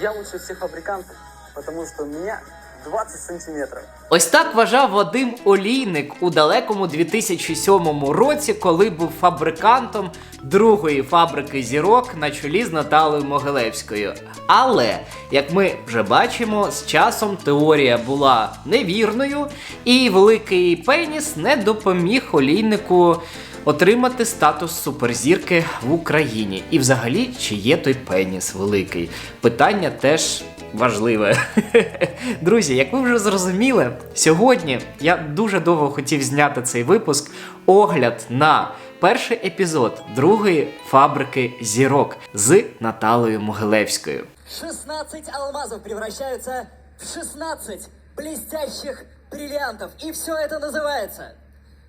Я лучше всех фабрикантов, потому что у меня 20 сантиметров. Ось так вважав Вадим Олійник у далекому 2007 році, коли був фабрикантом другої фабрики зірок на чолі з Наталою Могилевською. Але, як ми вже бачимо, з часом теорія була невірною, і великий пеніс не допоміг олійнику отримати статус суперзірки в Україні. І взагалі, чи є той пеніс великий? Питання теж важливе. Друзі, як ви вже зрозуміли, сьогодні я дуже довго хотів зняти цей випуск огляд на перший епізод другої фабрики зірок з Наталою Могилевською. 16 алмазов превращаются в 16 блестящих бриллиантов. И все это называется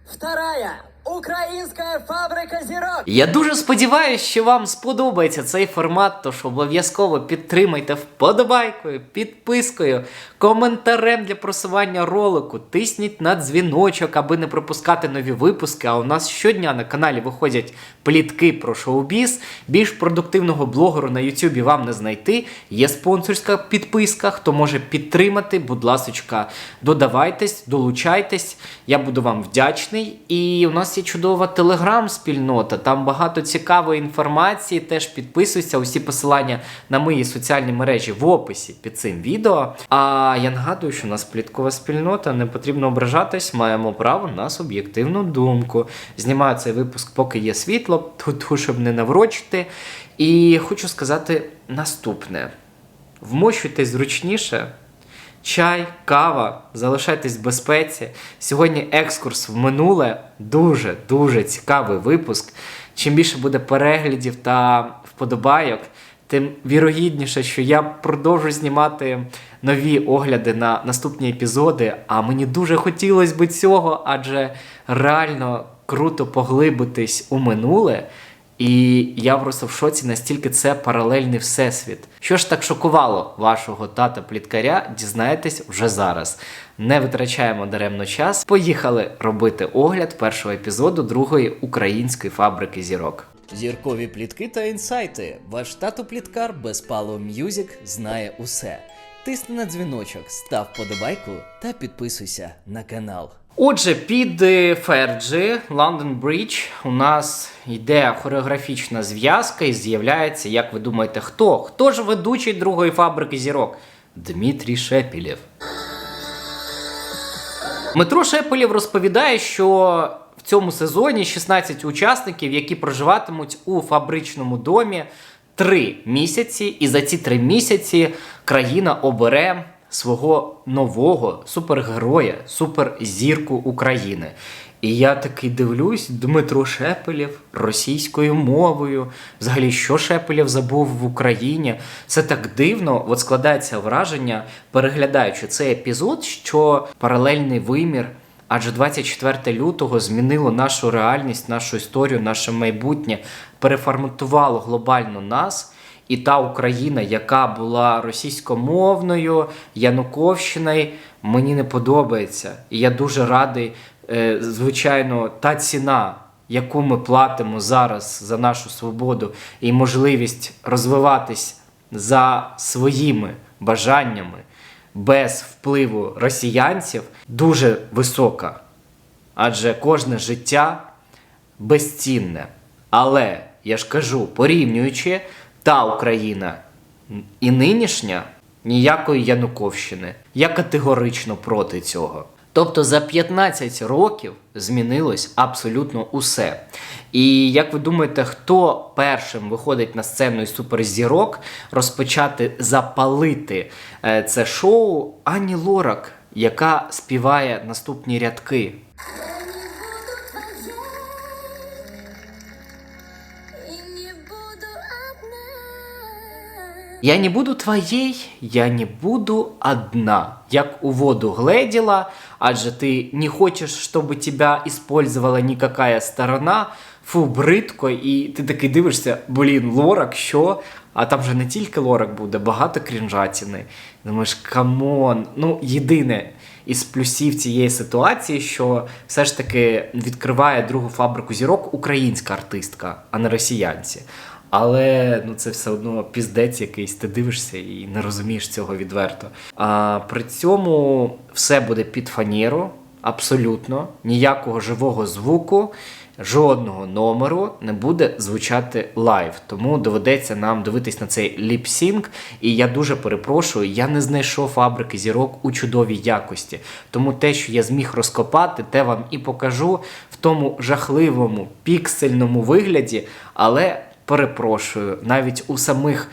Вторая Украинская фабрика зирок. Я дуже сподіваюся, що вам сподобається цей формат, тож обов'язково підтримайте вподобайкою, підпискою, коментарем для просування ролику, тисніть на дзвіночок, аби не пропускати нові випуски. А у нас щодня на каналі виходять плітки про шоу-біз. Більш продуктивного блогеру на Ютубі вам не знайти. Є спонсорська підписка, хто може підтримати, будь ласочка, додавайтесь, долучайтесь. Я буду вам вдячний. І у нас є чудова телеграм-спільнота. Там багато цікавої інформації. Теж підписуйся. Усі посилання на мої соціальні мережі в описі під цим відео. А я нагадую, що у нас пліткова спільнота, не потрібно ображатись, маємо право на суб'єктивну думку. Знімаю цей випуск, поки є світло, тут, щоб не наврочити. І хочу сказати наступне: вмощуйтесь зручніше. Чай, кава, залишайтесь в безпеці. Сьогодні екскурс в минуле. Дуже дуже цікавий випуск. Чим більше буде переглядів та вподобайок, тим вірогідніше, що я продовжу знімати нові огляди на наступні епізоди. А мені дуже хотілося би цього, адже реально круто поглибитись у минуле. І я просто в шоці, настільки це паралельний всесвіт. Що ж так шокувало вашого тата пліткаря, дізнаєтесь вже зараз. Не витрачаємо даремно час. Поїхали робити огляд першого епізоду другої української фабрики зірок. Зіркові плітки та інсайти. Ваш тато пліткар без Пало М'юзік знає усе. Тисни на дзвіночок, став подобайку та підписуйся на канал. Отже, під е, Ферджі London Bridge у нас йде хореографічна зв'язка і з'являється, як ви думаєте, хто? Хто ж ведучий другої фабрики зірок? Дмитрій Шепілєв. Дмитро Шепелєв розповідає, що в цьому сезоні 16 учасників, які проживатимуть у фабричному домі три місяці, і за ці три місяці країна обере свого нового супергероя, суперзірку України. І я такий дивлюсь, Дмитро Шепелєв російською мовою. Взагалі, що Шепелєв забув в Україні? Це так дивно. От складається враження, переглядаючи цей епізод, що паралельний вимір. Адже 24 лютого змінило нашу реальність, нашу історію, наше майбутнє, переформатувало глобально нас. І та Україна, яка була російськомовною, Януковщиною, мені не подобається. І я дуже радий, е, звичайно, та ціна, яку ми платимо зараз за нашу свободу і можливість розвиватись за своїми бажаннями без впливу росіянців, дуже висока. Адже кожне життя безцінне. Але я ж кажу, порівнюючи, та Україна і нинішня ніякої Януковщини. Я категорично проти цього. Тобто за 15 років змінилось абсолютно усе. І як ви думаєте, хто першим виходить на сцену із суперзірок розпочати запалити е, це шоу Ані Лорак, яка співає наступні рядки? Я не буду твоєй, я не буду одна. Як у воду гледіла, адже ти не хочеш, щоб тебе использовала никакая сторона. Фу, бридко, і ти такий дивишся, блін, лорак, що? А там же не тільки лорак буде, багато крінжатіни. Думаєш, камон. Ну, єдине із плюсів цієї ситуації, що все ж таки відкриває другу фабрику зірок українська артистка, а не росіянці. Але ну це все одно піздець якийсь, ти дивишся і не розумієш цього відверто. А при цьому все буде під фанеру, абсолютно ніякого живого звуку, жодного номеру не буде звучати лайв. Тому доведеться нам дивитись на цей ліпсінг. І я дуже перепрошую, я не знайшов фабрики зірок у чудовій якості. Тому те, що я зміг розкопати, те вам і покажу в тому жахливому піксельному вигляді, але перепрошую, навіть у самих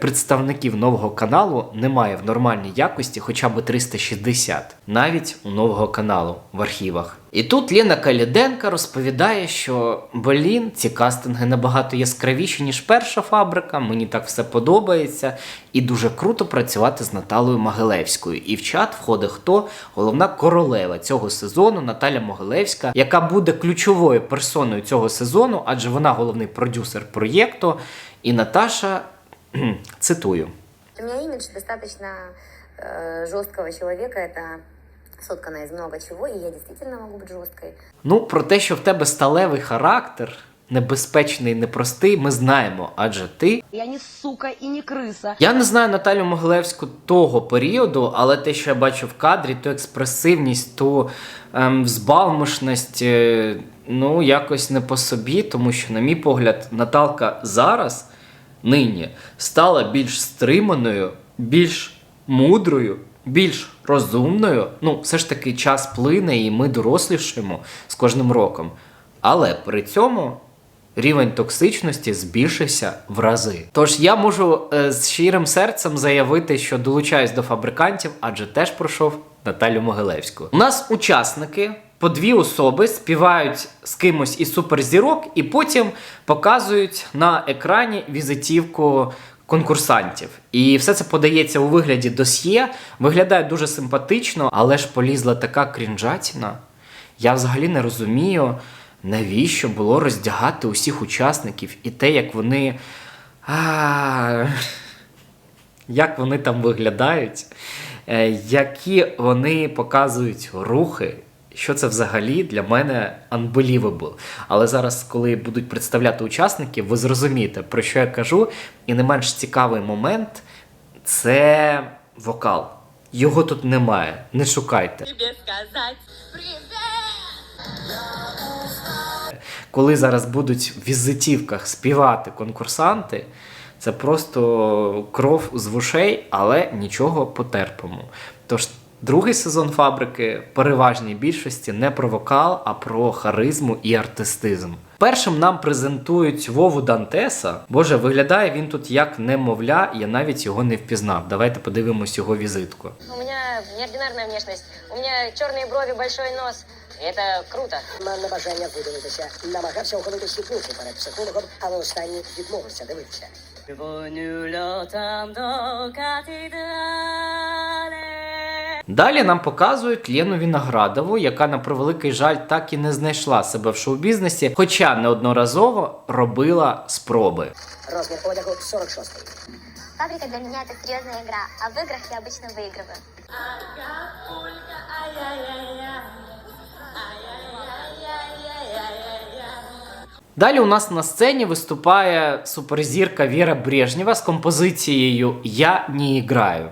представників нового каналу немає в нормальній якості хоча б 360, навіть у нового каналу в архівах. І тут Ліна Каліденка розповідає, що блін, ці кастинги набагато яскравіші, ніж перша фабрика. Мені так все подобається, і дуже круто працювати з Наталою Могилевською. І в чат входить хто? Головна королева цього сезону Наталя Могилевська, яка буде ключовою персоною цього сезону, адже вона головний продюсер проєкту. І Наташа цитую. У меня имидж достаточно э, жесткого человека. Это соткано из много чего, и я действительно могу быть жесткой. Ну, про те, що в тебе сталевий характер, небезпечний, непростий, ми знаємо, адже ти. Я не сука и не крыса. Я не знаю Наталю Могилевську того періоду, але те, що я бачу в кадрі, то експресивність, то ем, взбалмошність, е, ну, якось не по собі, тому що, на мій погляд, Наталка зараз, нині, стала більш стриманою, більш мудрою, більш розумною. Ну, все ж таки, час плине, і ми дорослішаємо з кожним роком. Але при цьому рівень токсичності збільшився в рази. Тож я можу е, з щирим серцем заявити, що долучаюсь до фабрикантів, адже теж пройшов Наталю Могилевську. У нас учасники. По дві особи співають з кимось із суперзірок, і потім показують на екрані візитівку конкурсантів. І все це подається у вигляді досьє, виглядає дуже симпатично, але ж полізла така крінжатіна. Я взагалі не розумію, навіщо було роздягати усіх учасників і те, як вони. А... Як вони там виглядають, е, які вони показують рухи. Що це взагалі для мене unbelievable. Але зараз, коли будуть представляти учасників, ви зрозумієте, про що я кажу. І не менш цікавий момент це вокал. Його тут немає. Не шукайте. коли зараз будуть в візитівках співати конкурсанти, це просто кров з вушей, але нічого потерпимо. Тож другий сезон фабрики переважній більшості не про вокал, а про харизму і артистизм. Першим нам презентують Вову Дантеса. Боже, виглядає він тут як немовля, я навіть його не впізнав. Давайте подивимось його візитку. У меня неординарная внешность. У меня черные брови, большой нос. Это круто. Мав бажання видалитися, намагався ухилитися пухи перед психологом, але останній відмовився дивитися. Далі нам показують Лену Віноградову, яка на превеликий жаль так і не знайшла себе в шоу-бізнесі, хоча неодноразово робила спроби. Розмір одягу 46-й. Фабрика для меня это серьезная игра, а в играх я обычно выигрываю. Далі у нас на сцені виступає суперзірка Віра Брежнєва з композицією Я не граю.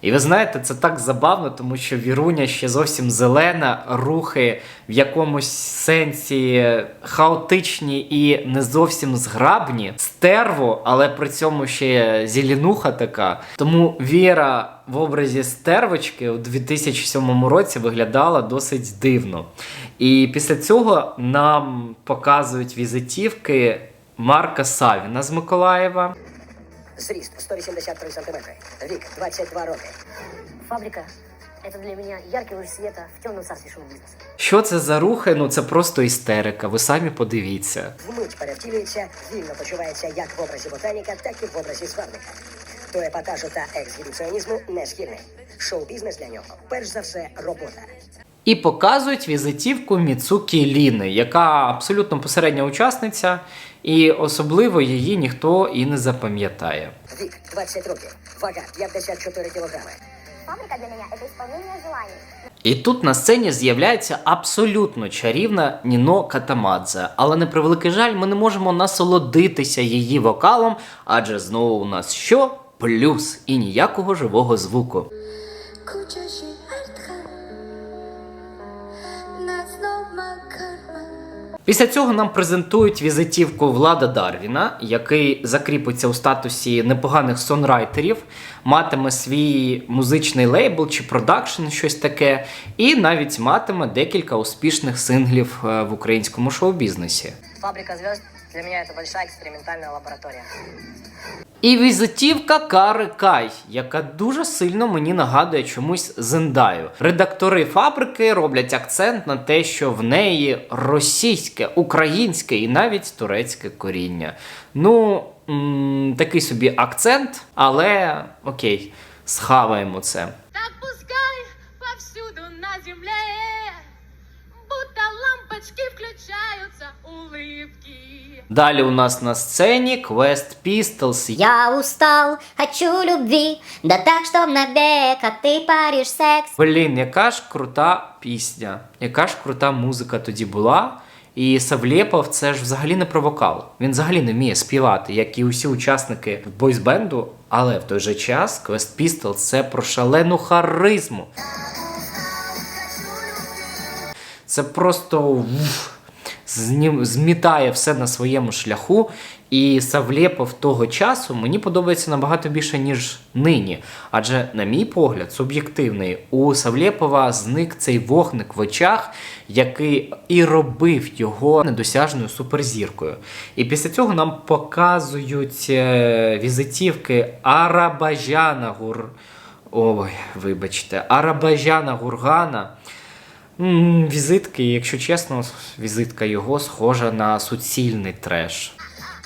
І ви знаєте, це так забавно, тому що Віруня ще зовсім зелена, рухи в якомусь сенсі хаотичні і не зовсім зграбні, стерво, але при цьому ще зілінуха така. Тому Віра в образі стервочки у 2007 році виглядала досить дивно. І після цього нам показують візитівки Марка Савіна з Миколаєва. Зріст 183 см. Вік 22 роки. Фабрика – это для меня яркий луч света в темном царстве шоу-бизнеса. Що це за рухи? Ну це просто істерика. Ви самі подивіться. Вмить перевтілюється, вільно почувається як в образі ботаніка, так і в образі сварника. До епатажу та ексгібіціонізму не схильний. Шоу-бізнес для нього перш за все робота. І показують візитівку Міцукі Ліни, яка абсолютно посередня учасниця, і особливо її ніхто і не запам'ятає. Вік 20 років. Вага 54 кілограми. фабрика для меня это исполнение желаний. І тут на сцені з'являється абсолютно чарівна Ніно Катамадзе. Але на превеликий жаль, ми не можемо насолодитися її вокалом, адже знову у нас що? Плюс і ніякого живого звуку. Після цього нам презентують візитівку Влада Дарвіна, який закріпиться у статусі непоганих сонрайтерів, матиме свій музичний лейбл чи продакшн, щось таке, і навіть матиме декілька успішних синглів е, в українському шоу-бізнесі. Фабрика звезд для меня это большая экспериментальная лаборатория. І візитівка Кари Кай, яка дуже сильно мені нагадує чомусь Зендаю. Редактори фабрики роблять акцент на те, що в неї російське, українське і навіть турецьке коріння. Ну, м, такий собі акцент, але окей, схаваємо це. Так пускай повсюду на Будто лампочки включаются улыбки Далі у нас на сцені Quest Pistols. Я устал, хочу любви, да так, чтоб навек, а ты паришь секс. Блін, яка ж крута пісня, яка ж крута музика тоді була. І Савлєпов це ж взагалі не про вокал. Він взагалі не вміє співати, як і усі учасники бойсбенду. Але в той же час Quest Pistols – це про шалену харизму. Це просто змітає все на своєму шляху. І Савлєпов того часу мені подобається набагато більше, ніж нині. Адже, на мій погляд, суб'єктивний, у Савлєпова зник цей вогник в очах, який і робив його недосяжною суперзіркою. І після цього нам показують е, візитівки Арабажана Гур. Ой, вибачте, Арабажана Гургана. Візитки, якщо чесно, візитка його схожа на суцільний треш.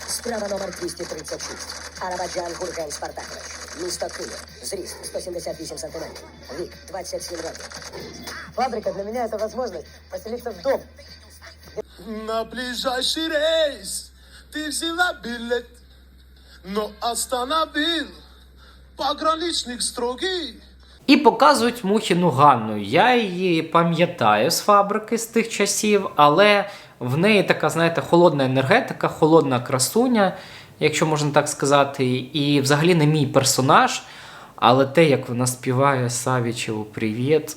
Справа номер 236. Арабаджан Гурген Спартакович. Місто Київ. Зріст 178 сантиметрів. Вік 27 років. Фабрика для меня это возможность поселиться в дом. На ближайший рейс ты взяла билет, но остановил пограничник строгий. І показують Мухіну Ганну. Я її пам'ятаю з фабрики з тих часів, але в неї така, знаєте, холодна енергетика, холодна красуня, якщо можна так сказати. І взагалі не мій персонаж. Але те, як вона співає Савічеву Привіт.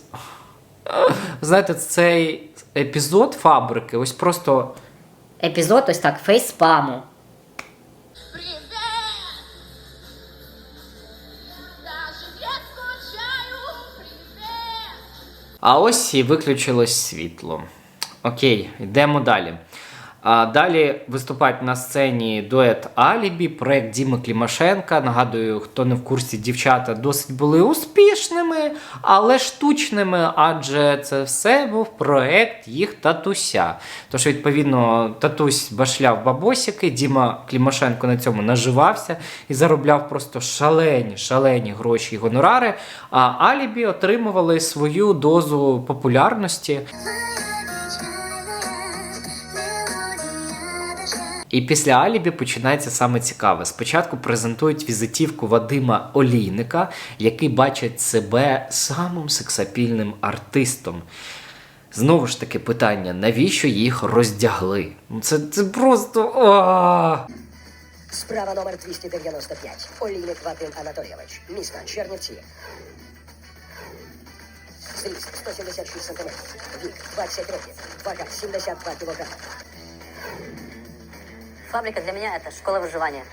Знаєте, цей епізод фабрики, ось просто Епізод ось так, фейспаму. А ось і виключилось світло. Окей, йдемо далі. А далі виступають на сцені дует Алібі, проект Діми Клімашенка. Нагадую, хто не в курсі, дівчата досить були успішними, але штучними, адже це все був проект їх татуся. Тож, відповідно, татусь башляв бабосики, Діма Клімашенко на цьому наживався і заробляв просто шалені, шалені гроші і гонорари. А Алібі отримували свою дозу популярності. І після Алібі починається саме цікаве. Спочатку презентують візитівку Вадима Олійника, який бачить себе самим сексапільним артистом. Знову ж таки питання: навіщо їх роздягли? Ну це, це просто. а Справа номер 295. Олійник Вадим Анатолійович. Місто Чернівці. Зріст 176 сантиметрів. Вік 20 років. Вага 72 кілограми. Фабрика для меня это школа выживания.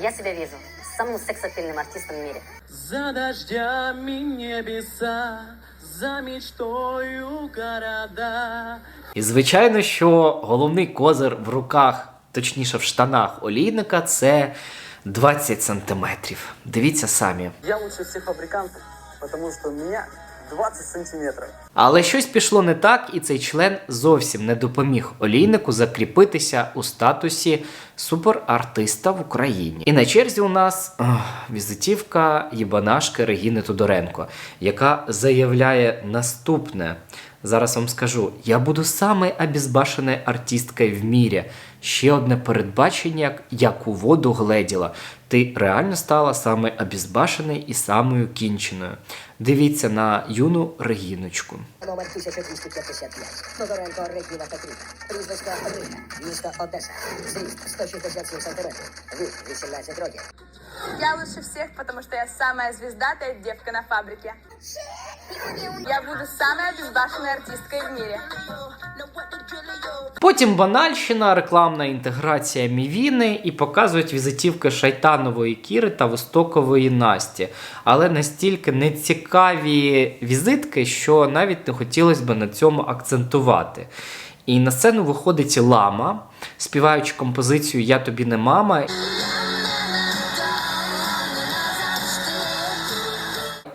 Я себя вижу самым сексапильным артистом в мире. За дождями небеса, за мечтою города. І звичайно, що головний козир в руках, точніше в штанах олійника, це 20 сантиметрів. Дивіться самі. Я лучше всех фабрикантов, потому что у меня 20 сантиметров. Але щось пішло не так, і цей член зовсім не допоміг олійнику закріпитися у статусі суперартиста в Україні. І на черзі у нас ох, візитівка єбанашки Регіни Тодоренко, яка заявляє наступне. Зараз вам скажу: я буду самой обезбашенной артисткой в мірі. Ще одне передбачення, як у воду гледіла. Ти реально стала саме обезбашеною і самою кінченою. Дивіться на юну Регіночку. Номер 1255. Тодоренко Регіна Петрівна. Прізвисько Рига. Місто Одеса. Зріст 167 сантиметрів. Вік 18 років. Я лучше всех, потому что я самая звездатая девка на фабрике. Я буду самой обезбашенной артисткой в мире. Потім банальщина, рекламна інтеграція Мівіни і показують візитівки Шайтанової Кіри та Востокової Насті. Але настільки нецікаві візитки, що навіть не хотілося б на цьому акцентувати. І на сцену виходить лама, співаючи композицію Я тобі не мама.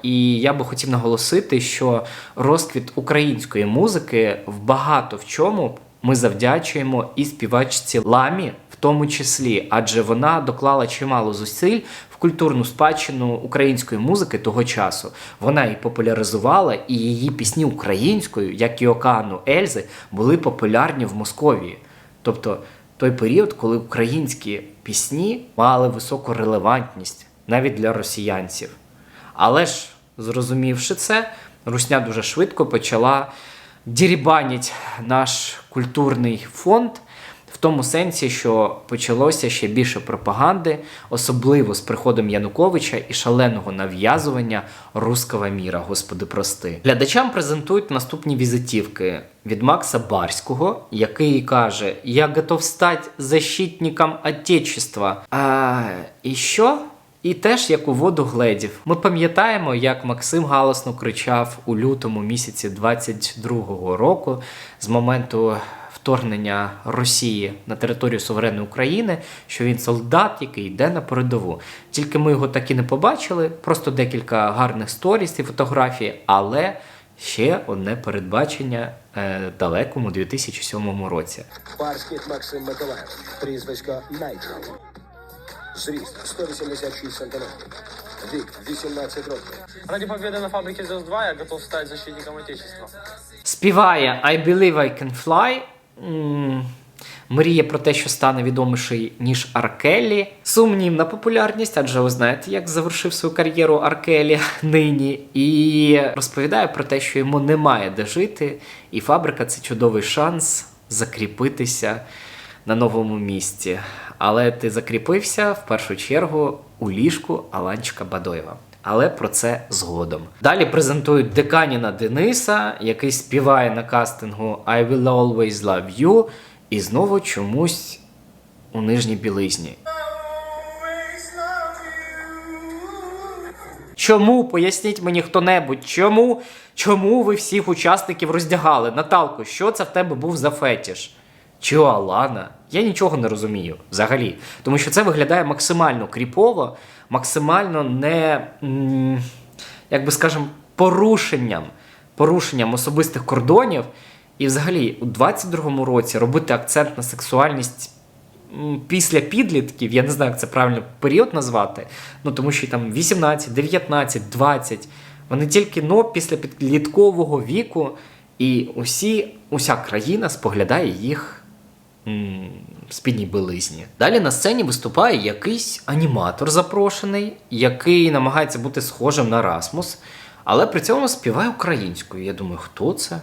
І я би хотів наголосити, що розквіт української музики в багато в чому ми завдячуємо і співачці Ламі, тому числі, адже вона доклала чимало зусиль в культурну спадщину української музики того часу. Вона її популяризувала, і її пісні українською, як і Океану Ельзи, були популярні в Московії. Тобто той період, коли українські пісні мали високу релевантність навіть для росіянців. Але ж, зрозумівши це, Русня дуже швидко почала дірібанить наш культурний фонд тому сенсі, що почалося ще більше пропаганди, особливо з приходом Януковича і шаленого нав'язування руского міра, господи прости. Глядачам презентують наступні візитівки від Макса Барського, який каже: Я готов стати защитником Отечества. А і що? І теж як у воду гледів. Ми пам'ятаємо, як Максим галасно кричав у лютому місяці 22-го року з моменту вторгнення Росії на територію суверенної України, що він солдат, який йде на передову. Тільки ми його так і не побачили, просто декілька гарних сторіс і фотографій, але ще одне передбачення е, далекому 2007 році. Барський Максим Миколаївич. Прізвисько Найджел. Зріст 186 сантиметрів. Вік 18 років. Ради победы на фабрике звезд 2 я готов стать защитником Отечества. співає I Believe I Can Fly. Мріє про те, що стане відоміший, ніж Аркелі. Сумнівна популярність, адже ви знаєте, як завершив свою кар'єру Аркелі нині. І розповідає про те, що йому немає де жити, і фабрика це чудовий шанс закріпитися на новому місці. Але ти закріпився в першу чергу у ліжку Аланчика Бадоєва. Але про це згодом. Далі презентують Деканіна Дениса, який співає на кастингу I will always love you, і знову чомусь у нижній білизні. Чому? Поясніть мені хто-небудь, чому? Чому ви всіх учасників роздягали? Наталко, що це в тебе був за фетіш? Чи Алана? Я нічого не розумію взагалі. Тому що це виглядає максимально кріпово, максимально не, як би скажемо, порушенням, порушенням особистих кордонів. І взагалі, у 22-му році робити акцент на сексуальність після підлітків, я не знаю, як це правильно період назвати. Ну тому що там 18, 19, 20. Вони тільки но після підліткового віку, і усі, уся країна споглядає їх спідній білизні. Далі на сцені виступає якийсь аніматор запрошений, який намагається бути схожим на Расмус, але при цьому співає українською. Я думаю, хто це?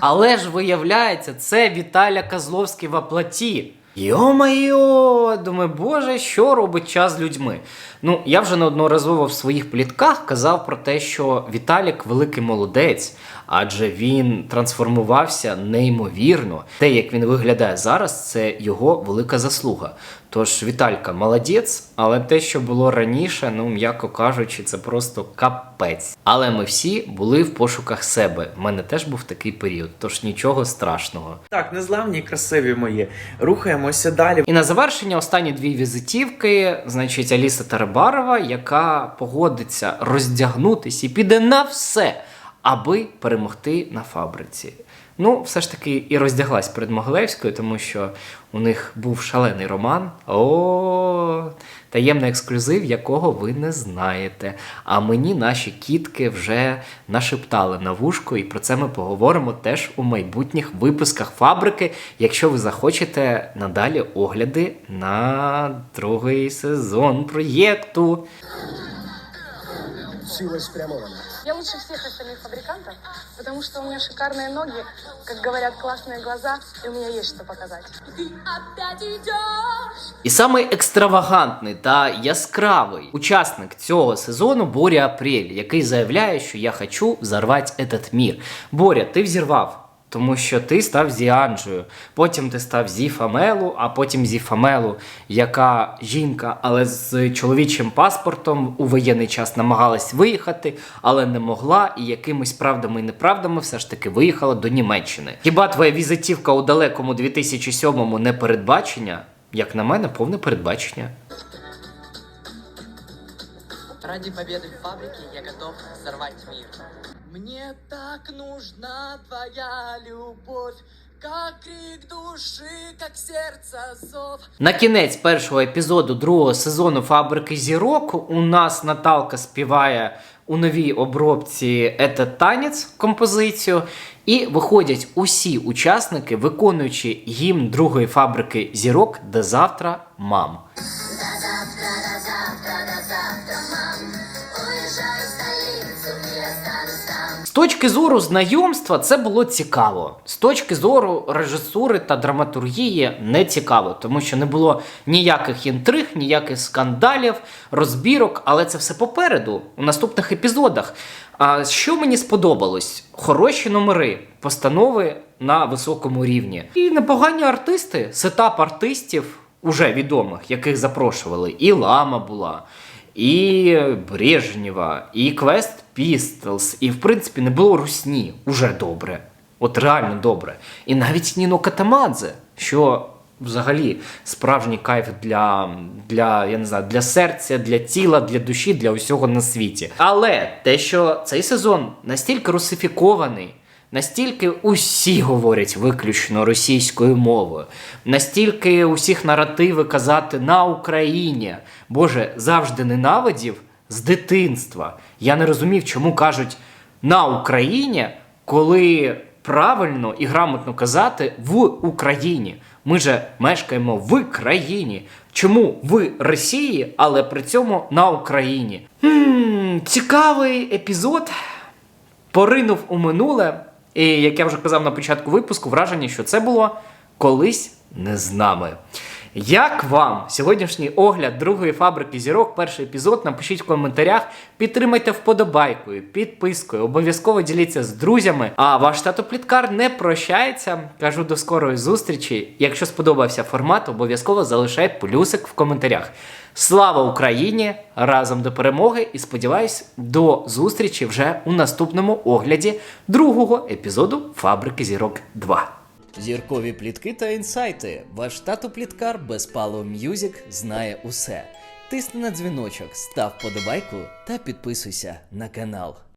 Але ж виявляється, це Віталя Козловський в аплаті. Йо-майо, думаю, боже, що робить час з людьми? Ну, я вже неодноразово в своїх плітках казав про те, що Віталік великий молодець, адже він трансформувався неймовірно. Те, як він виглядає зараз, це його велика заслуга. Тож Віталька молодець, але те, що було раніше, ну м'яко кажучи, це просто капець. Але ми всі були в пошуках себе. У мене теж був такий період, тож нічого страшного. Так, незламні, красиві мої. Рухаємося далі. І на завершення останні дві візитівки, значить, Аліса Тарабарова, яка погодиться роздягнутись і піде на все. Аби перемогти на фабриці. Ну, все ж таки і роздяглась перед Могилевською, тому що у них був шалений роман. О, таємний ексклюзив, якого ви не знаєте. А мені наші кітки вже нашептали на вушку, і про це ми поговоримо теж у майбутніх випусках фабрики, якщо ви захочете надалі огляди на другий сезон проєкту. Сила. Я лучше всех остальных фабрикантов, потому что у меня шикарные ноги, как говорят, классные глаза, и у меня есть что показать. Ты опять идешь. І самий екстравагантний та яскравий учасник цього сезону Боря Апрель, який заявляє, що я хочу взорвати этот мір. Боря, ти взірвав. тому що ти став Зіанджею, потім ти став Зіфамелу, а потім Зіфамелу, яка жінка, але з чоловічим паспортом у воєнний час намагалась виїхати, але не могла, і якимись правдами і неправдами все ж таки виїхала до Німеччини. Хіба твоя візитівка у далекому 2007-му не передбачення? Як на мене, повне передбачення. Ради победы в фабрике я готов взорвать мир. Мне так нужна твоя любовь, как крик души, как сердце зов. На кінець першого епізоду другого сезону Фабрики зірок у нас Наталка співає у новій обробці «Этот танець композицію. І виходять усі учасники, виконуючи гімн другої фабрики зірок, де завтра мам. З точки зору знайомства це було цікаво. З точки зору режисури та драматургії не цікаво, тому що не було ніяких інтриг, ніяких скандалів, розбірок, але це все попереду, у наступних епізодах. А що мені сподобалось? Хороші номери, постанови на високому рівні. І непогані артисти, сетап артистів уже відомих, яких запрошували. І Лама була і Брежнєва, і Quest Pistols, і в принципі не було русні. Уже добре. От реально добре. І навіть Ніно Катамадзе, що взагалі справжній кайф для, для, я не знаю, для серця, для тіла, для душі, для усього на світі. Але те, що цей сезон настільки русифікований, Настільки усі говорять виключно російською мовою, настільки усіх наративи казати на Україні. Боже, завжди ненавидів з дитинства. Я не розумів, чому кажуть на Україні, коли правильно і грамотно казати в Україні. Ми же мешкаємо в країні. Чому в Росії, але при цьому на Україні? Хм, цікавий епізод поринув у минуле. І як я вже казав на початку випуску, враження, що це було колись не з нами. Як вам сьогоднішній огляд другої фабрики зірок, перший епізод? Напишіть в коментарях, підтримайте вподобайкою, підпискою, обов'язково діліться з друзями. А ваш тато Пліткар не прощається. Кажу до скорої зустрічі. Якщо сподобався формат, обов'язково залишай плюсик в коментарях. Слава Україні! Разом до перемоги і сподіваюсь, до зустрічі вже у наступному огляді другого епізоду Фабрики зірок 2. Зіркові плітки та інсайти. Ваш тату Пліткар без Пало М'юзік знає усе. Тисни на дзвіночок, став подобайку та підписуйся на канал.